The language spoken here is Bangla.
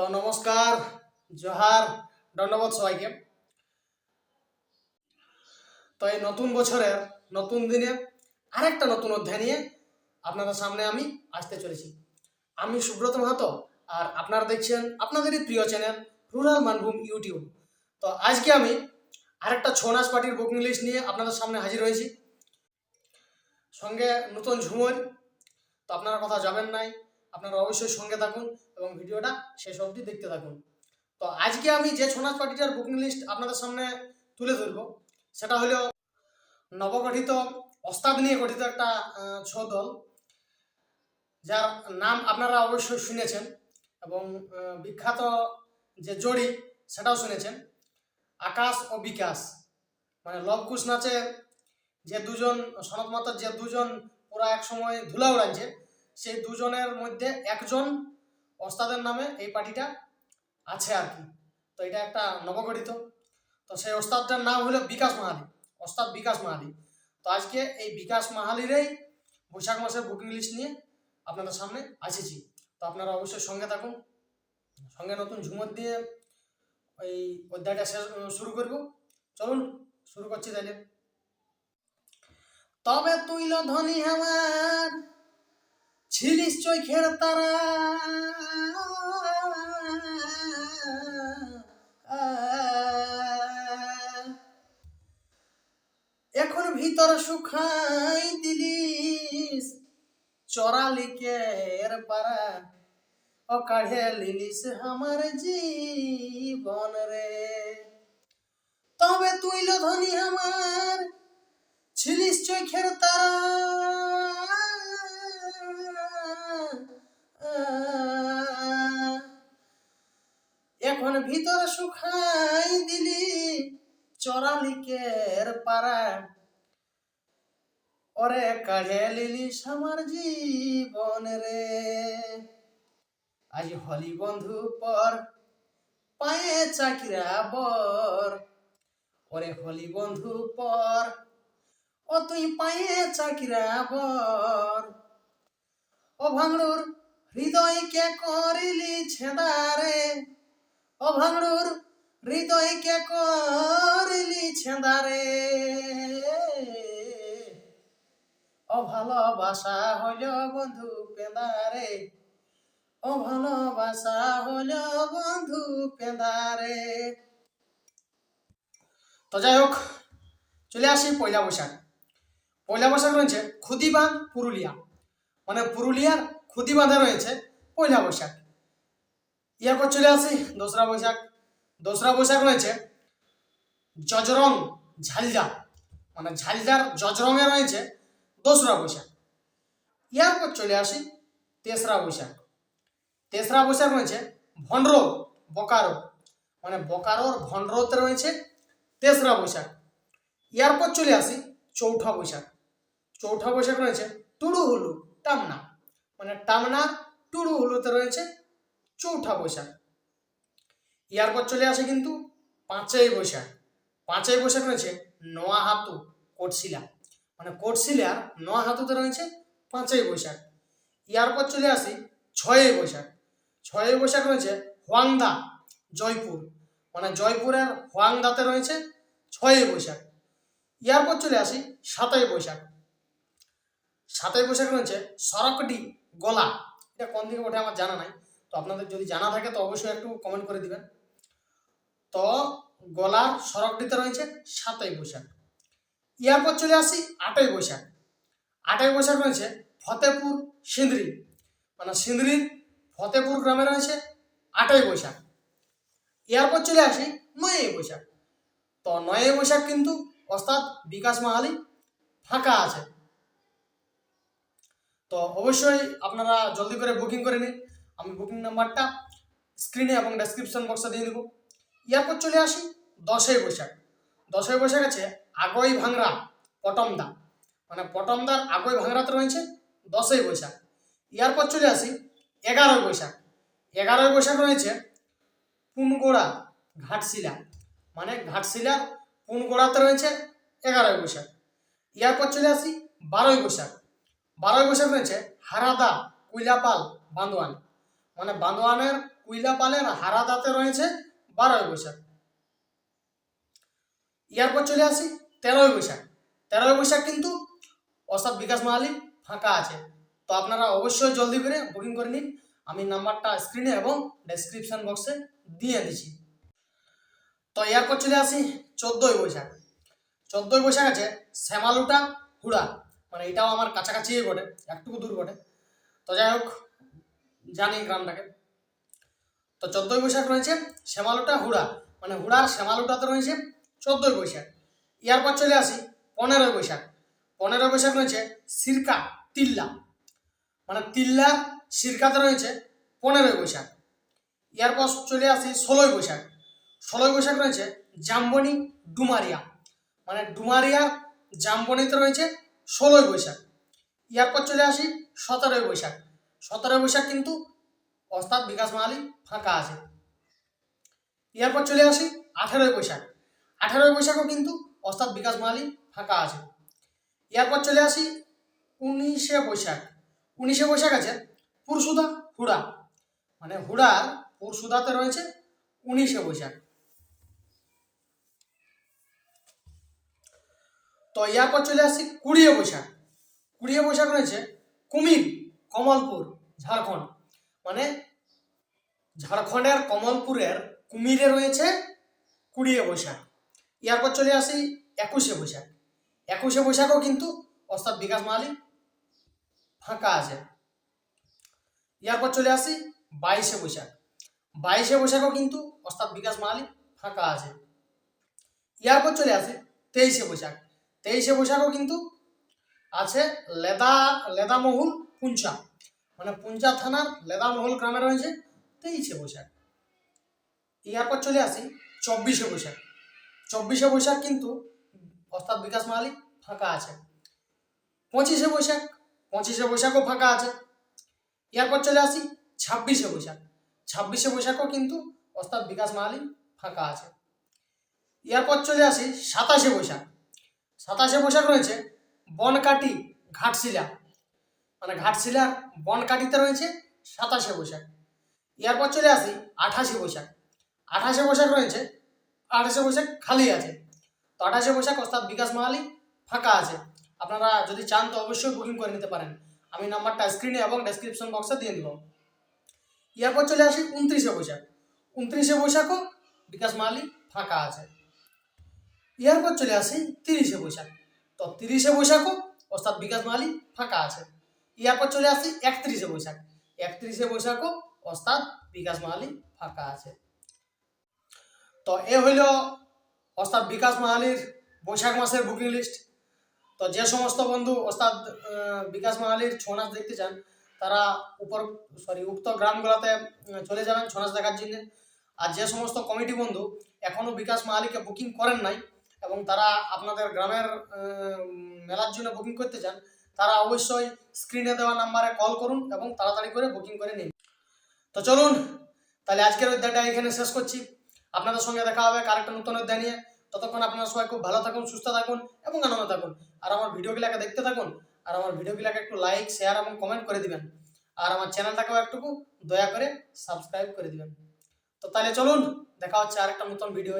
তো নমস্কার, জোহার, ধন্যবাদ সবাইকে। তো এই নতুন বছরের, নতুন দিনে আরেকটা নতুন অধ্যায় নিয়ে আপনাদের সামনে আমি আসতে চলেছি। আমি সুব্রত মাহাতো আর আপনারা দেখছেন আপনাদেরই প্রিয় চ্যানেল রুরাল মানভূম ইউটিউব। তো আজকে আমি আরেকটা ছৌ নাচ পার্টির বুকিং লিস্ট নিয়ে আপনাদের সামনে হাজির হয়েছি। সঙ্গে নতুন ঝুমুর, তো আপনারা কথা যাবেন নাই। আপনারা অবশ্যই সঙ্গে থাকুন এবং ভিডিওটা শেষ অবধি দেখতে থাকুন। তো আজকে আমি যে ছৌ নাচ পার্টিটার বুকিং লিস্ট আপনাদের সামনে তুলে ধরব, সেটা হলো নবগঠিত ওস্তাদ নিয়ে গঠিত একটা ছৌ দল, যার নাম আপনারা অবশ্যই শুনেছেন এবং বিখ্যাত যে জড়ি, সেটাও শুনেছেন। আকাশ ও বিকাশ মানে লবকুশ নাচে যে দুজন সনত মাতার যে দুজন ওরা এক সময় ধুলা উড়াচ্ছে সেই দুজনের মধ্যে একজন ওস্তাদের নামে এই পার্টিটা আছে আর কি। তো এটা একটা নবগঠিত। তো সেই ওস্তাদটার নাম হলো বিকাশ মাহালি। ওস্তাদ বিকাশ মাহালি। তো আজকে এই বিকাশ মাহালিরই বৈশাখ মাসের বুকিং লিস্ট নিয়ে আপনাদের সামনে আসেছি। তো আপনারা অবশ্যই সঙ্গে থাকুন। সঙ্গে নতুন ঝুমর দিয়ে ওই অধ্যায়টা শেষ, শুরু করব। চলুন, শুরু করছি তাইলে তবে তুইল ধনী আমার ছিলিস চৈখের তারা। এখন ভিতর সুখাই দিলিস, চরালিকের পারা ও কাঢ়ে লিলিস আমার জীবন রে। তবে তুইল ধনী আমার, ছিলিস চোখের তারা। এখন ভিতর সুখাই দিলি চরালিকের পারা ওরে কাঢ়ে লিলি আমার জীবন রে। আজ হলি বন্ধু পর, পায়ে চাকিরা বর। ওরে হলি বন্ধু পর, ও তুই পায়ে চাকিরা বর। ও ভাঙড়ুর হৃদয়কে করিলি ছেদারে ও ভাঙড়ুর হৃদয়কে করিলি ছেদারে। ও ভালোবাসা হইল বন্ধু পেদারে। ও ভালোবাসা হইল বন্ধু পেদারে। তো যাই হোক, চলে আসি পয়লা বৈশাখ। পয়লা বৈশাখ রয়েছে খুদিবাঁধ, পুরুলিয়া। মানে পুরুলিয়ার খুদিবাঁধে রয়েছে পয়লা বৈশাখ। এরপর চলে আসি। দোসরা বৈশাখ দোসরা বৈশাখ রয়েছে। জজরং ঝালদা। মানে ঝালদার জজরঙে রয়েছে দোসরা বৈশাখ। এরপর চলে আসি। তেসরা বৈশাখ। তেসরা বৈশাখ রয়েছে ভন্ড্র বকারো মানে বকারোর ভন্ড্রতে রয়েছে তেসরা বৈশাখ। এরপর চলে আসি চৌঠা বৈশাখ। চৌঠা বৈশাখ রয়েছে টুডু হুলু টামনা। মানে টামনা টুডু হুলুতে রয়েছে চৌঠা বৈশাখ। এরপর চলে আসে কিন্তু পাঁচই বৈশাখ। পাঁচই বৈশাখ রয়েছে নোয়া হাতু কোটশিলা। মানে কোটশিলার নোয়া হাতুতে রয়েছে পাঁচই বৈশাখ। এরপর চলে আসি ছয়ই বৈশাখ। ছয়ই বৈশাখ রয়েছে হোয়াংদা, জয়পুর। মানে জয়পুরের হোয়াংদাতে রয়েছে ছয়ই বৈশাখ। এরপর চলে আসি সাতই বৈশাখ। সাতই বৈশাখ রয়েছে সরকটি গলা। এটা কোন দিকে ওঠে আমার জানা নাই। তো আপনাদের যদি জানা থাকে, তো অবশ্যই একটু কমেন্ট করে দিবেন। তো গলার সড়কটিতে রয়েছে সাতই বৈশাখ। এরপর চলে আসি আটই বৈশাখ। আটই বৈশাখ রয়েছে ফতেপুর সিন্দ্রি। মানে সিন্দ্রির ফতেপুর গ্রামে রয়েছে আটই বৈশাখ। এরপর চলে আসি নয়ই বৈশাখ। তো নয়ই বৈশাখ কিন্তু অর্থাৎ বিকাশ মাহালি ফাঁকা আছে। তো অবশ্যই আপনারা জলদি করে বুকিং করে নিন। আমি বুকিং নাম্বারটা স্ক্রিনে এবং ডেসক্রিপশন বক্সে দিয়ে দেবো। এরপর চলে আসি দশই বৈশাখ। দশই বৈশাখ আছে আগই ভাংরা পটমদা। মানে পটমদার আগই ভাংরাতে রয়েছে দশই বৈশাখ। এরপর চলে আসি এগারোই বৈশাখ। এগারোই বৈশাখ রয়েছে পুনগোড়া ঘাটশিলা। মানে ঘাটশিলার পুনগোড়াতে রয়েছে এগারোই বৈশাখ। এরপর চলে আসি বারোই বৈশাখ। বারোই বৈশাখ রয়েছে হারাদা কুইলাপাল বান্দোয়ান। মানে বান্দোয়ানের উইলাপালের হারাদাতে রয়েছে বারোই বৈশাখ। এরপর চলে আসি তেরোই বৈশাখ। তেরোই বৈশাখ কিন্তু অর্থাৎ বিকাশ মাহালি ফাঁকা আছে। তো আপনারা অবশ্যই জলদি করে বুকিং করে নিন। আমি নাম্বারটা স্ক্রিনে এবং ডেসক্রিপশন বক্সে দিয়ে দিচ্ছি। তো এরপর চলে আসি চোদ্দোই বৈশাখ। চোদ্দোই বৈশাখ আছে শ্যামালুটা হুড়া। মানে এটাও আমার কাছাকাছি বটে একটুকু দূর বটে তো যাই হোক জানি গ্রামটাকে। তো চোদ্দোই বৈশাখ রয়েছে, শ্যামালুটা হুড়া মানে হুড়ার শ্যামালুটাতে রয়েছে চোদ্দোই বৈশাখ। এরপর চলে আসি পনেরোই বৈশাখ। পনেরোই বৈশাখ রয়েছে সিরকা, তিল্লা। মানে তিল্লা সিরকাতে রয়েছে পনেরোই বৈশাখ। এরপর চলে আসি ষোলোই বৈশাখ। ষোলোই বৈশাখ রয়েছে জাম্বনি, ডুমারিয়া। মানে ডুমারিয়া, জাম্বনিতে রয়েছে ষোলোই বৈশাখ। এরপর চলে আসি সতেরোই বৈশাখ। সতেরোই বৈশাখ কিন্তু অর্থাৎ বিকাশ মাহালি ফাঁকা আছে। এরপর চলে আসি আঠেরোই বৈশাখ। আঠেরোই বৈশাখও কিন্তু অর্থাৎ বিকাশ মাহালি ফাঁকা আছে। এরপর চলে আসি উনিশে বৈশাখ। উনিশে বৈশাখ আছে পুরসুদা হুড়া। মানে হুড়ার পুরসুদাতে রয়েছে উনিশে বৈশাখ। তো এরপর চলে আসি কুড়িয়ে বৈশাখ। কুড়িয়ে বৈশাখ রয়েছে কুমির। কমলপুর, ঝাড়খণ্ড। মানে ঝাড়খণ্ডের কমলপুরের কুমিরে রয়েছে কুড়িয়ে বৈশাখ। ইয়ারপর চলে আসি একুশে বৈশাখ। একুশে বৈশাখও কিন্তু অর্থাৎ বিকাশ মাহালি ফাঁকা আছে। ইয়ারপর চলে আসি বাইশে বৈশাখ। বাইশে বৈশাখও কিন্তু অর্থাৎ বিকাশ মাহালি ফাঁকা আছে। ইয়ারপর চলে আসি তেইশে বৈশাখ। তেইশে বৈশাখও কিন্তু আছে লেদা লেদামহুল পুঞ্চা। মানে পুঞ্জা থানার লেদামহল গ্রামে রয়েছে, তেইশে বৈশাখ। এরপর চলে আসি চব্বিশে বৈশাখ। চব্বিশে বৈশাখ কিন্তু অর্থাৎ বিকাশ মাহালি ফাঁকা আছে। পঁচিশে বৈশাখ, পঁচিশে বৈশাখও ফাঁকা আছে। এরপর চলে আসি ছাব্বিশে বৈশাখ। ছাব্বিশে বৈশাখও কিন্তু অর্থাৎ বিকাশ মাহালি ফাঁকা আছে। এরপর চলে আসি সাতাশে বৈশাখ। সাতাশে বৈশাখ রয়েছে বনকাটি ঘাটশিলা। মানে ঘাটশিলার বনকাটিতে রয়েছে সাতাশে বৈশাখ। এরপর চলে আসি আঠাশে বৈশাখ। আঠাশে বৈশাখ রয়েছে, আঠাশে বৈশাখ খালি আছে। তো আঠাশে বৈশাখ অর্থাৎ বিকাশ মাহালি ফাঁকা আছে। আপনারা যদি চান তো অবশ্যই বুকিং করে নিতে পারেন। আমি নাম্বারটা স্ক্রিনে এবং ডেসক্রিপশন বক্সে দিয়ে দেবো। এরপর চলে আসি উনত্রিশে বৈশাখ। উনত্রিশে বৈশাখও বিকাশ মাহালি ফাঁকা আছে। এরপর চলে আসি তিরিশে বৈশাখ। তো তিরিশে বৈশাখও অর্থাৎ বিকাশ মাহালি ফাঁকা আছে। এরপর চলে আসি একত্রিশে বৈশাখ। একত্রিশে বৈশাখও অর্থাৎ বিকাশ মাহালি ফাঁকা আছে। তো এ হইল অর্থাৎ বিকাশ মাহালির বৈশাখ মাসের বুকিং লিস্ট তো যে সমস্ত বন্ধু আহ, বিকাশ মাহালির ছৌ নাচ দেখতে চান তারা উপর সরি উক্ত গ্রামগুলোতে চলে যাবেন ছৌ নাচ দেখার জন্য। আর যে সমস্ত কমিটি বন্ধু এখনও বিকাশ মাহালিকে বুকিং করেন নাই এবং তারা আপনাদের গ্রামের মেলার জন্য বুকিং করতে চান তারা অবশ্যই স্ক্রিনে দেওয়া নাম্বারে কল করুন এবং তাড়াতাড়ি করে বুকিং করে নিন। তো চলুন, তাহলে আজকের অধ্যায়টা এখানে শেষ করছি। আপনাদের সঙ্গে দেখা হবে আরেকটা নতুন অধ্যায় নিয়ে। ততক্ষণ আপনারা সবাই খুব ভালো থাকুন, সুস্থ থাকুন এবং আনন্দ থাকুন। আর আমার ভিডিওগুলোকে দেখতে থাকুন, আর আমার ভিডিওগুলোকে একটু লাইক শেয়ার এবং কমেন্ট করে দিবেন। আর আমার চ্যানেলটাকেও একটুকু দয়া করে সাবস্ক্রাইব করে দিবেন। তো তাহলে চলুন, দেখা হচ্ছে আরেকটা নতুন ভিডিও